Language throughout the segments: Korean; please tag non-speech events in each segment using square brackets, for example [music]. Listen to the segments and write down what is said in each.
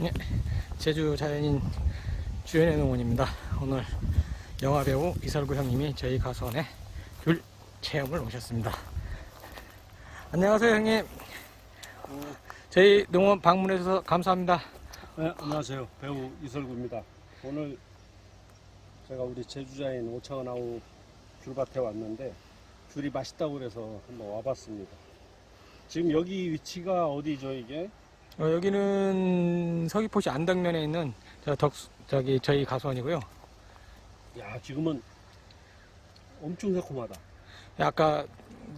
네, 제주 자연인 주연의 농원입니다. 오늘 영화배우 이설구 형님이 저희 가수원에 귤 체험을 오셨습니다. 안녕하세요 형님. 저희 농원 방문해 주셔서 감사합니다. 네, 안녕하세요. 배우 이설구입니다. 오늘 제가 우리 제주자인 오창원아우 귤밭에 왔는데 귤이 맛있다고 그래서 한번 와봤습니다. 지금 여기 위치가 어디죠 이게? 어, 여기는 서귀포시 안덕면에 있는 저 덕, 저기 저희 가수원이고요. 야 지금은 엄청 새콤하다. 아까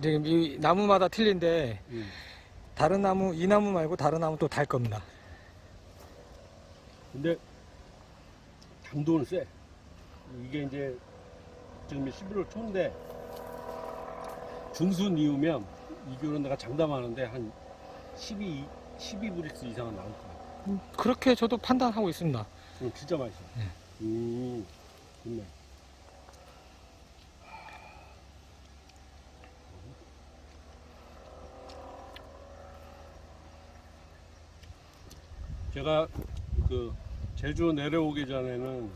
지금 이 나무마다 틀린데 음. 다른 나무 이 나무 말고 다른 나무 또 달 겁니다. 근데 당도는 세. 이게 이제 지금 11월 초인데 중순 이후면 이 귤은 내가 장담하는데 한 12, 12브릭스 이상은 나올 거야. 그렇게 저도 판단하고 있습니다. 음, 진짜 맛있어. 네. 음, 좋네. 제가 그 제주 내려오기 전에는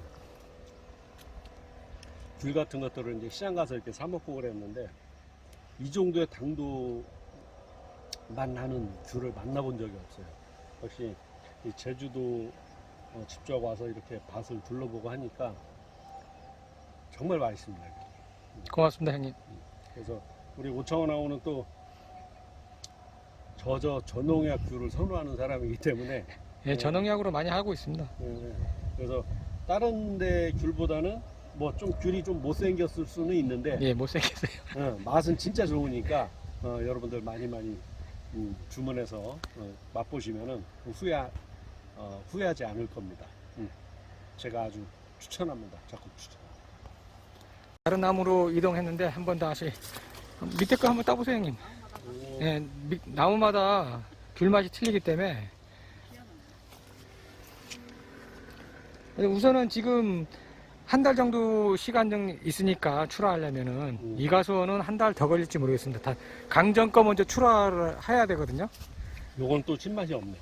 귤 같은 것들을 이제 시장 가서 이렇게 사 먹고 그랬는데 이 정도의 당도 맛 나는 귤을 만나본 적이 없어요. 역시 이 제주도 어, 직접 와서 이렇게 밭을 둘러보고 하니까 정말 맛있습니다. 고맙습니다 형님. 그래서 우리 오창원 나오는 또 저저 전농약 귤을 선호하는 사람이기 때문에 예, 전농약으로 많이 하고 있습니다. 예, 그래서 다른 데 귤보다는 뭐 좀 귤이 좀 못생겼을 수는 있는데 예, 못생겼어요. 어, 맛은 진짜 좋으니까 어, 여러분들 많이 많이 음, 주문해서 어, 맛보시면은 후회 어, 후회하지 않을 겁니다. 음, 제가 아주 추천합니다. 적극 추천. 다른 나무로 이동했는데 한 번 다시 밑에 거 한번 따보세요 형님. 오, 예, 밑- 나무마다 귤 맛이 틀리기 때문에 근데 우선은 지금 한 달 정도 시간 정 있으니까 출하하려면은 음. 이 가수원은 한달 더 걸릴지 모르겠습니다. 다 강정 거 먼저 출하를 해야 되거든요. 요건 또 신맛이 없네.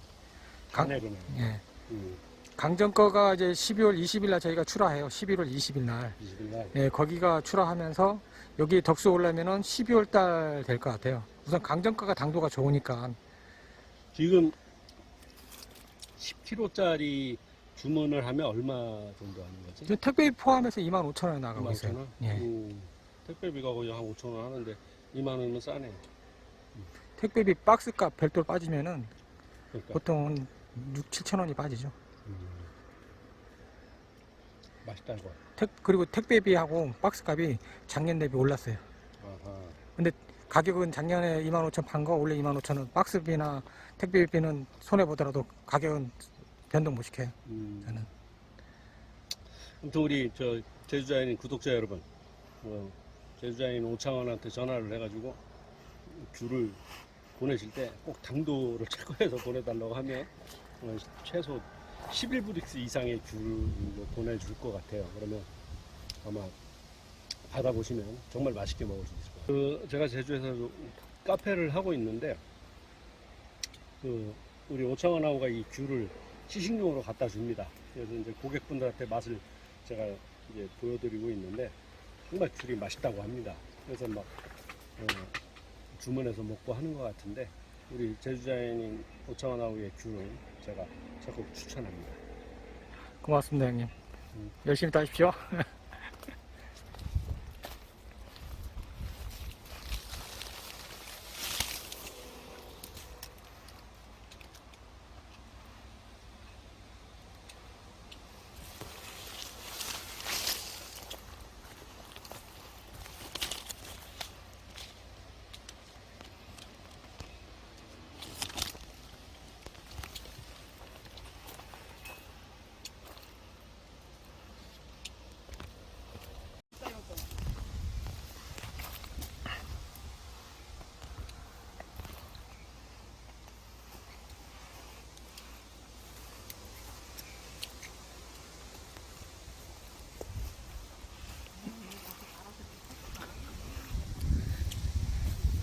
강- 그네. 예. 음, 강정 거가 이제 12월 20일 날 저희가 출하해요. 11월 20일 날. 20일 날. 예, 거기가 출하하면서 여기 덕수 올라면은 12월 달 될 것 같아요. 우선 강정가가 당도가 좋으니까 지금 10kg짜리 주문을 하면 얼마 정도 하는 거지? 지금 택배 포함해서 25,000원에 나가고 25,000원? 있어요. 예. 음, 택배비가 거의 한 5천 원 하는데 2만 원은 싸네. 택배비 박스값 별도로 빠지면은 그러니까 보통 6, 7천 원이 빠지죠. 음, 맛있다 이거. 택, 그리고 택배비하고 박스값이 작년 대비 올랐어요. 아하. 가격은 작년에 25,000판거 원래 25,000원. 박스비나 택배비는 손해 보더라도 가격은 변동 못 시켜요. 음. 저는. 아무튼 우리 저 제주자인 구독자 여러분, 어, 제주자인 오창원한테 전화를 해가지고 귤을 보내실 때 꼭 당도를 [laughs] 체크해서 보내달라고 하면 어, 최소 11브릭스 이상의 귤을 보내줄 것 같아요. 그러면 아마 받아보시면 정말 맛있게 먹을 수 있을 거예요. 그 제가 제주에서 카페를 하고 있는데 그 우리 오창원하고가 이 귤을 시식용으로 갖다 줍니다. 그래서 이제 고객분들한테 맛을 제가 이제 보여드리고 있는데 정말 귤이 맛있다고 합니다. 그래서 막 어, 주문해서 먹고 하는 것 같은데 우리 제주자연인 오창원하우의 귤은 제가 적극 추천합니다. 고맙습니다, 형님. 음. 열심히 따십시오. [laughs]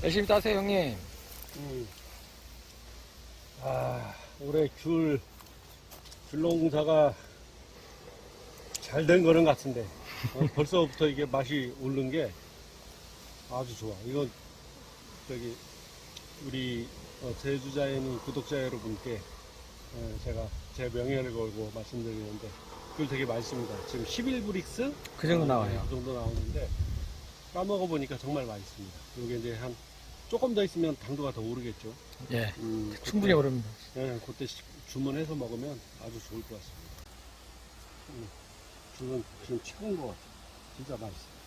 열심히 따세요, 형님. 음. 아, 올해 귤 줄농사가 잘 된 거는 같은데 어, [laughs] 벌써부터 이게 맛이 오른 게 아주 좋아. 이거 저기 우리 어, 제주자연인 구독자 여러분께 어, 제가 제 명예를 걸고 말씀드리는데 그 되게 맛있습니다. 지금 11브릭스 그 정도 나와요. 그 정도 나오는데 까먹어 보니까 정말 맛있습니다. 이게 이제 한 조금 더 있으면 당도가 더 오르겠죠. 예, 음, 충분히 그때- 오릅니다. 예, 그때 시- 주문해서 먹으면 아주 좋을 것 같습니다. 음, 음, 지금 지금 최고인 것 같아요. 진짜 맛있어요.